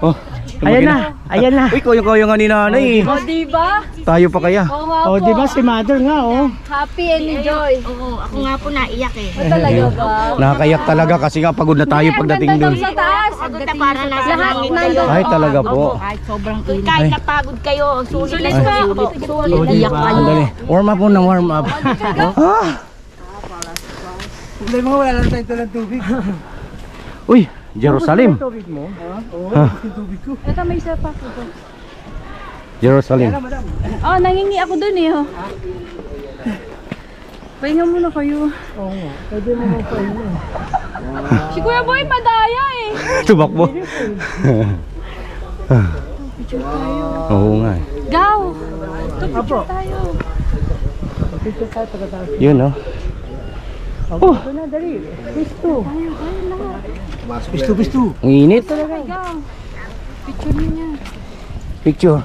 Oh. Ayan na, ayan na. Uy, nga ni nanay eh. O, diba? Tayo pa kaya. Oo nga Oh, di ba si mother nga oh. Happy and enjoy. Oo, ako nga po naiyak eh. O, talaga ba? Nakakayak talaga kasi nga pagod na tayo pagdating Ang doon. sa taas. Pagod na para nasa Lahat langit nandun. Ay, talaga po. Kahit sobrang init. Kahit Ay. napagod kayo, sulit Sulit na ka. sulit. Sulit. Oh, Iyak kayo. Sandali. Warm up muna, warm up. Ah. Problema wala lang tayo ng tubig. Uy, Jerusalem. Tubig mo? Oo, tubig ko. Ito may isa pa ko. Jerusalem. Oh, nangingi ako dun eh. Oh. Pahinga muna kayo. Oo nga, pwede mo mo pa yun. Si Kuya Boy madaya eh. Tumakbo. Oo nga. eh. Gaw. Apo, Tayo. picture tayo pagkatapos. Yun no. Oh, ito na, dali. Pisto. Pisto, pisto. Ang init. Picture niya. Picture.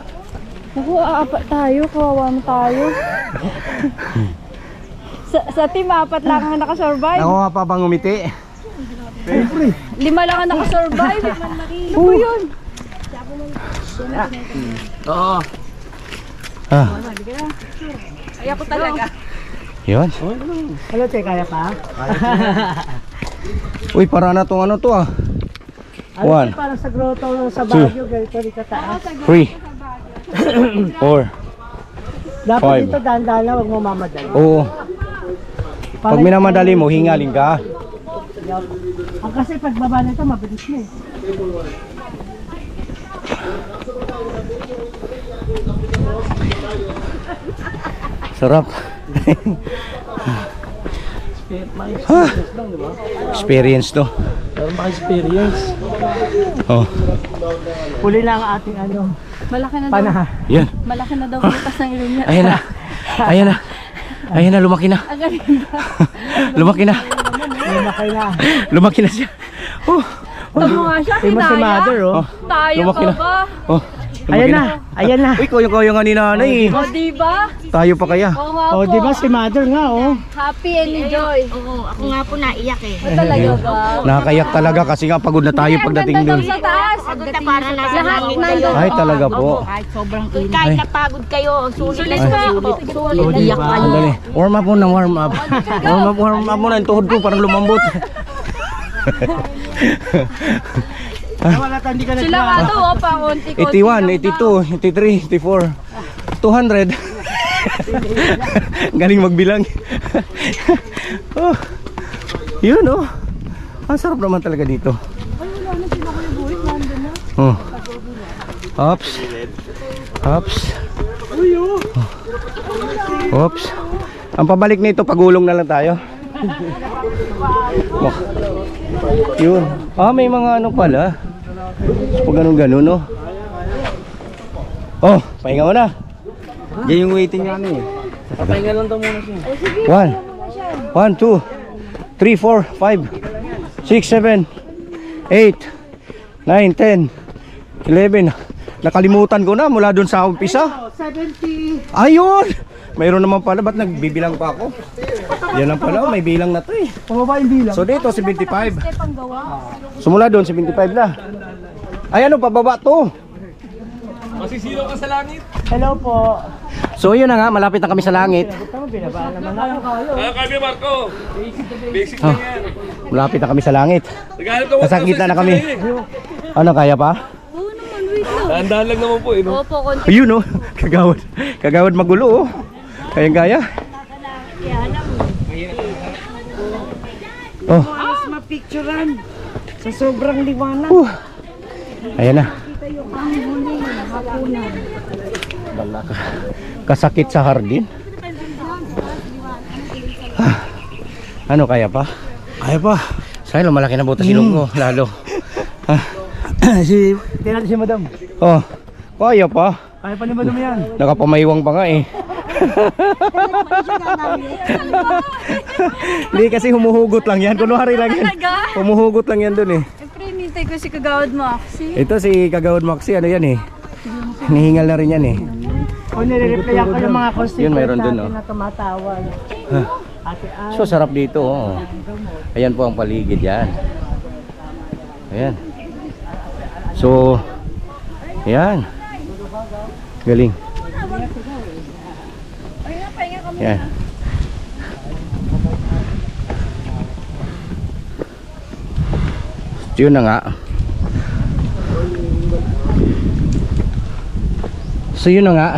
Naku, aapat tayo. Kawawa mo tayo. sa, sa team, apat lang ang nakasurvive. Ako nga pa bang umiti? Lima lang ang nakasurvive. Ano ba yun? Oo. Ah, Ay, ako talaga. Yun. Ano, te, kaya pa? Uy, para na tong ano to ah. Ano, One. te, parang sa grotto sa Two. Baguio, ganito rin kataas. Three. Four. Dapat Five. dito dahan-dahan na, huwag mo mamadali. Oo. Pag minamadali mo, hingaling ka. Ang kasi pagbaba nito, mabilis na eh. Sarap. Ah, experience to. Meron ba experience? Oh, Huli na ang ating ano, Malaki na daw. pana. yan. Malaki na daw butas ng ilong niya. Ayan na. Ayan na. Ayan na, lumaki na. Ang galing. Lumaki na. Lumakay na. Lumaki na siya. Oh, Tamo nga siya, si mother oh. oh. Tayo Lumaki ka na. ba? Oh, lumaki Ayan na, ayan na. Uy, nga ni nanay eh. O, diba? Tayo pa kaya. Oo nga Oh, po. di ba si mother nga oh. Happy and enjoy. Oo, ako nga po naiyak eh. O, talaga ba? Nakakayak talaga kasi nga pagod na tayo Ang pagdating ganda doon. daw sa taas. Pagod na para langit nandun. Ay, talaga po. Kahit sobrang init. Kahit napagod kayo, sulit Sulit na sulit. Sulit. Oh, Iyak ba? kayo. Sandali. Warm up muna, warm up. Warm up, warm up muna. Yung tuhod ko parang lumambot. Wala tayo, hindi ka Sila nga daw, oh, pa konti-konti. 81, 82, 83, 84, 200. Galing magbilang. oh, yun oh. Ang sarap naman talaga dito. Oh. Ops. Ops. Ops. Ang pabalik nito, pagulong na lang tayo. Oh. Yun. Ah, may mga ano pala. Pag ganun ganun, no? Oh, pahinga mo na. Diyan yung waiting nga ano eh. Papahinga lang daw muna siya. One. One, two, three, four, five, six, seven, eight, nine, ten, eleven. Nakalimutan ko na mula dun sa umpisa. 70. Ayun! Mayroon naman pala, ba't nagbibilang pa ako? Yan lang pala, may bilang na to eh. Pumaba yung bilang. So dito, 75. Step ang gawa. Sumula doon, 75 na. Ay ano, pababa to. Hello po. So yun na nga, malapit na kami sa langit. Kayo. kami Marco. Basic Oh, malapit na kami sa langit. Naghanap ka Nasa gitna na kami. Ano, kaya pa? Oo naman, wait lang. Dahan-dahan lang naman po eh. No? Opo, konti. Ayun oh, kagawad. Kagawad magulo oh. Kaya kaya. Oh, Mas mapicturean. Sa sobrang liwanag. uh. Ayan na. Kasakit sa hardin. Ah, Ano kaya pa? Kaya pa. Sa'yo, malaki na butas ilong ko, lalo. Ah, si, tingnan si madam. oh, kaya pa. Kaya pa ni madam yan. Nakapamaywang pa nga eh. Hindi kasi humuhugot lang yan. Kunwari lang yan. Humuhugot lang yan dun eh. Siyempre, nintay ko si Kagawad Maxi. Ito si Kagawad Maxi, ano yan eh. Hinihingal na rin yan eh. O nire-reply ako ng mga constituent Yun, mayroon dun, natin oh. na tumatawag. Ate Ann. So sarap dito oh. Ayan po ang paligid yan. Ayan. So Yan. Galing. Yan. Yun na nga. So yun na nga.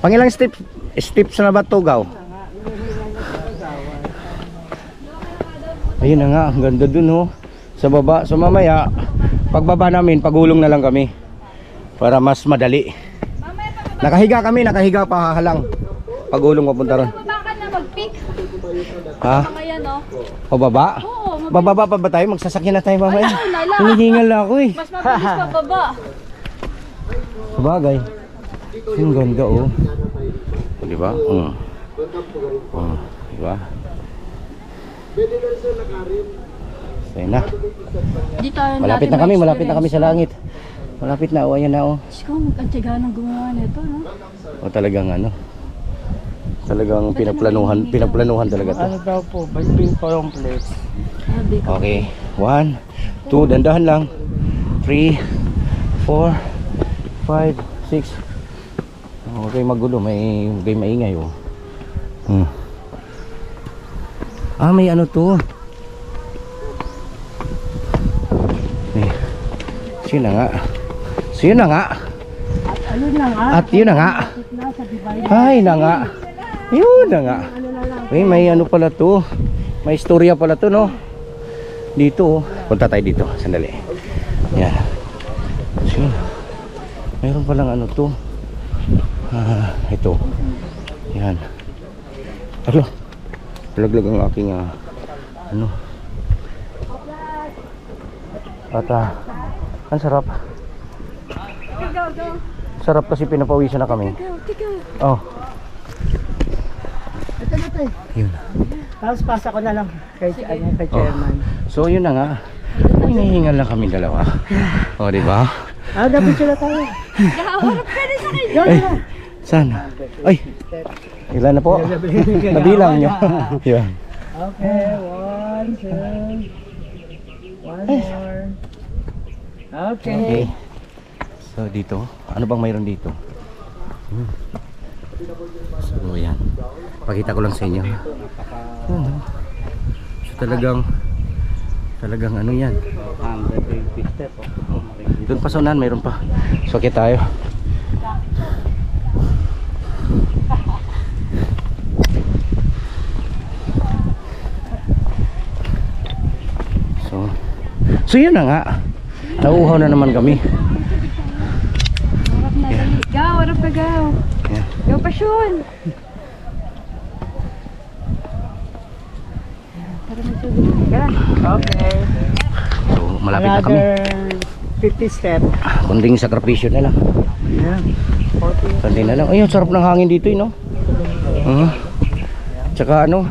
Pangilang step steps na ba to gaw? Ayun na nga, ang ganda dun oh. Sa baba. So mamaya, pagbaba namin, pagulong na lang kami. Para mas madali. Nakahiga kami, nakahiga pa halang. Pagulong papunta ron. Na mag-pick. Ha? Ayan o. O baba? Oo, mabilis. Bababa pa ba tayo? Magsasakyan na tayo mamaya. Ayaw na lang. Hinihingal na ako eh. Mas mabilis pa baba. Sabagay. Ang ganda oh. O, Di ba? Mm. Mm. Di ba? So, yun na. Dito tayo Malapit na kami, malapit na kami sa langit. Malapit na, oh, ayan na oh. Ang tiyaga ng gumawa nito, no? O talagang ano. Talagang pinaplanuhan, pinaplanuhan talaga to. Ano daw po? Sabi ko. Okay. One, two, dandahan lang. Three, four, five, six. Okay, magulo. May, may maingay oh. Hmm. Ah, may ano to. Eh, so yun na nga. So yun na nga. Ayun na nga. At yun na nga. Ay na nga. Yun na nga. Uy, may ano pala to. May istorya pala to, no? Dito, oh. Punta tayo dito. Sandali. Yan. Yun. Mayroon palang ano to. Ah, ito. Yan. Alo. Laglag ang aking ah, ano. At ah, ang sarap. Sarap kasi pinapawisan na kami. Oh. Tayo. Yun. Tapos pasa ko na lang kay, ano, kay chairman. So yun na nga. Hinihingal lang kami dalawa. O, di ba? Ah, dapat sila tayo. Nakaharap ka sa akin. Yan Ay, na. saan? Ay, ilan na po? Nabilang nyo. Yan. Okay, one, two. One more. Okay. Okay. So dito, ano bang mayroon dito? Hmm. So yan. Pakita ko lang sa inyo. Oh. So talagang talagang ano yan. Doon pa sa unahan, mayroon pa. So okay tayo. So, so yun na nga. Nauuhaw na naman kami. Gaw, harap ka gaw. Yeah. Gaw pa syun. Para matulog ka. Okay. So, malapit na kami. Another 50 step. Kunding sakripisyo na lang. Yeah. 40. Kundi na lang. Ayun, sarap ng hangin dito, eh, no? Uh Tsaka ano,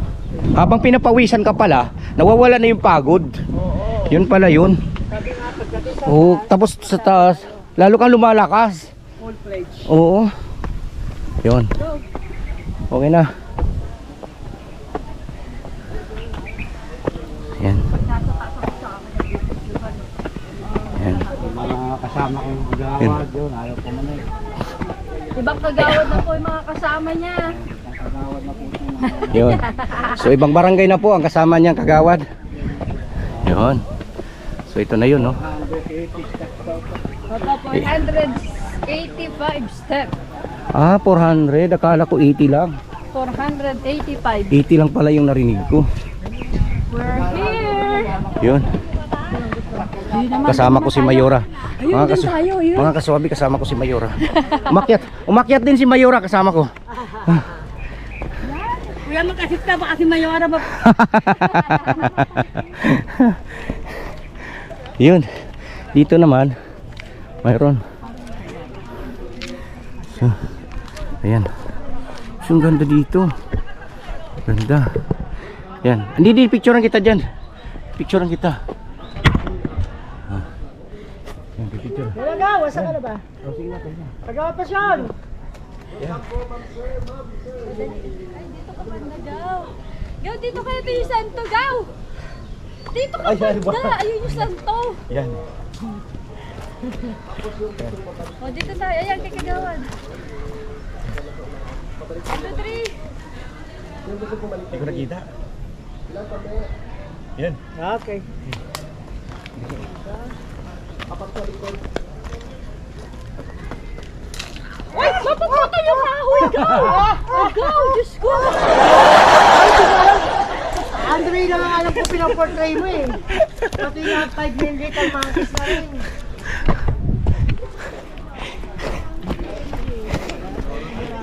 habang pinapawisan ka pala, nawawala na yung pagod. Yun pala yun. Oo, tapos sa taas, lalo kang lumalakas. Oo. Yun. Okay na. Yan. Yan. Mga kasama kong Yun. gawad yun. Ayaw ko man eh. Ibang kagawad na po yung mga kasama niya. Yun. So ibang barangay na po ang kasama niyang kagawad. Yun. So ito na yun, no? Pagka 485 step. Ah, 400. Akala ko 80 lang. 485. 80 lang pala yung narinig ko. We're here. Yun. Kasama ko si Mayora. Mga, kasu- mga kaswabi, kasama ko si Mayora. Umakyat. Umakyat din si Mayora kasama ko. Kuya, makasita ba kasi mayora ba? Yun. Dito naman, mayroon. So, ayan. So, ang ganda dito. Ganda. Yan. Hindi, di, picturean kita dyan. Picturean kita. Ah. Yan, Talaga, wasa ka na ba? Tagawa pa siya. Banda, Gaw. Gaw, dito kayo ito yung santo, Gaw. Dito ka banda. Ayun yung santo. Yan. O, dito tayo. Ayan, kay Kagawan. One, two, three. Hindi ko nakita. Yan. Okay. Ay, mapapatay yung kahoy ka! Agaw, Diyos ko! Andre lang ang alam ko pinaportray mo eh. Pati yung 5 million ang monkeys na rin.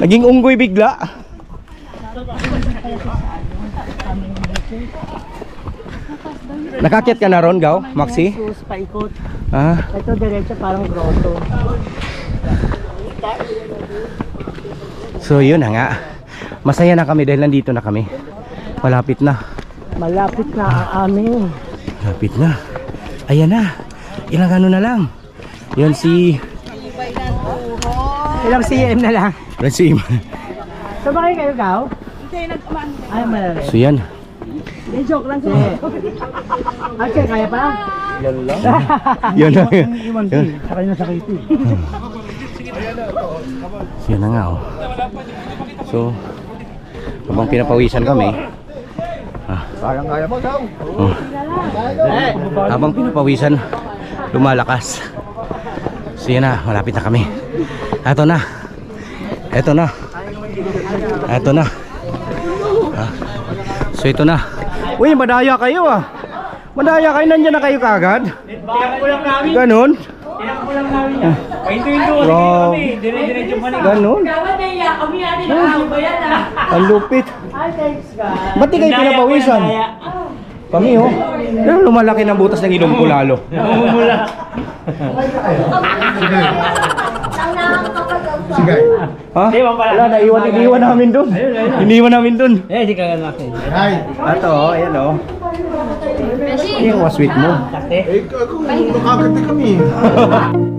Naging unggoy bigla. Nakakit ka na ron, Gaw? Maxi? Sus, paikot. Ah, Ito diretso parang grotto. So yun na nga. Masaya na kami dahil nandito na kami. Malapit na. Malapit na ang amin. Malapit na. Ayan na. Ilang ano na lang. Yan si... Ilang cm na lang. Yan si... Sabay kayo, Gaw? Ay, malari. So yan. Hindi, joke lang siya. Ate, kaya pa? Yun na. Yun. Sakay na sakay ito. So yun na nga oh. So, habang pinapawisan kami, ah, Sayang kaya mo, daw. oh, habang pinapawisan, lumalakas. So yun na, malapit na kami. Eto na. Eto na. Eto na. Ah, so ito na. Uy, madaya kayo ah. Madaya kayo, nandyan na kayo kagad. Ganon. Wow. Ganon. Ang lupit. Ba't di kayo pinapawisan? Kami oh. Pero lumalaki ng butas ng ilong ko lalo. Sigay. Ha? Wala, naiwan, iniwan namin dun. Iniwan namin dun. Eh, di ka natin. Ay. Ato, oh, ayan oh. Yung waswit mo. Eh, ako, nakakati kami.